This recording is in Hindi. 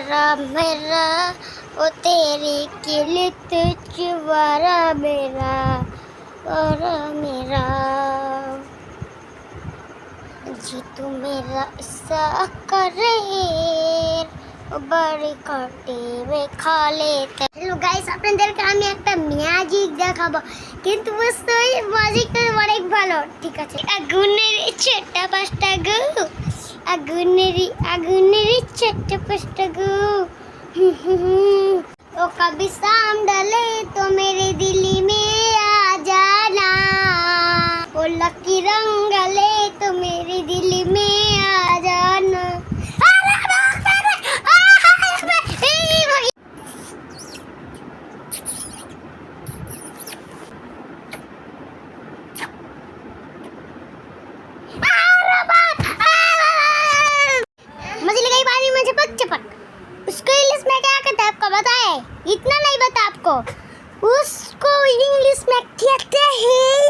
चुवारा मेरा ओ तेरी किलित चुवारा मेरा और मेरा जी तू मेरा हिस्सा करे ও বাড়ি কাটে রে খালে হ্যালো গাইস আপনাদেরকে আমি একটা ম্যাজিক দেখাবো কিন্তু বুঝতে ওই ম্যাজিকটা অনেক ভালো ঠিক আছে আগুনের ছোট্ট পাঁচটা అగునిరి అగునిరి చెట్టు పుష్టగు तो कभी शाम डले तो मेरे दिल में आ जाना। वो लकी रंग ले तो मेरे दिल में इतना नहीं बता आपको। उसको इंग्लिश में कहते हैं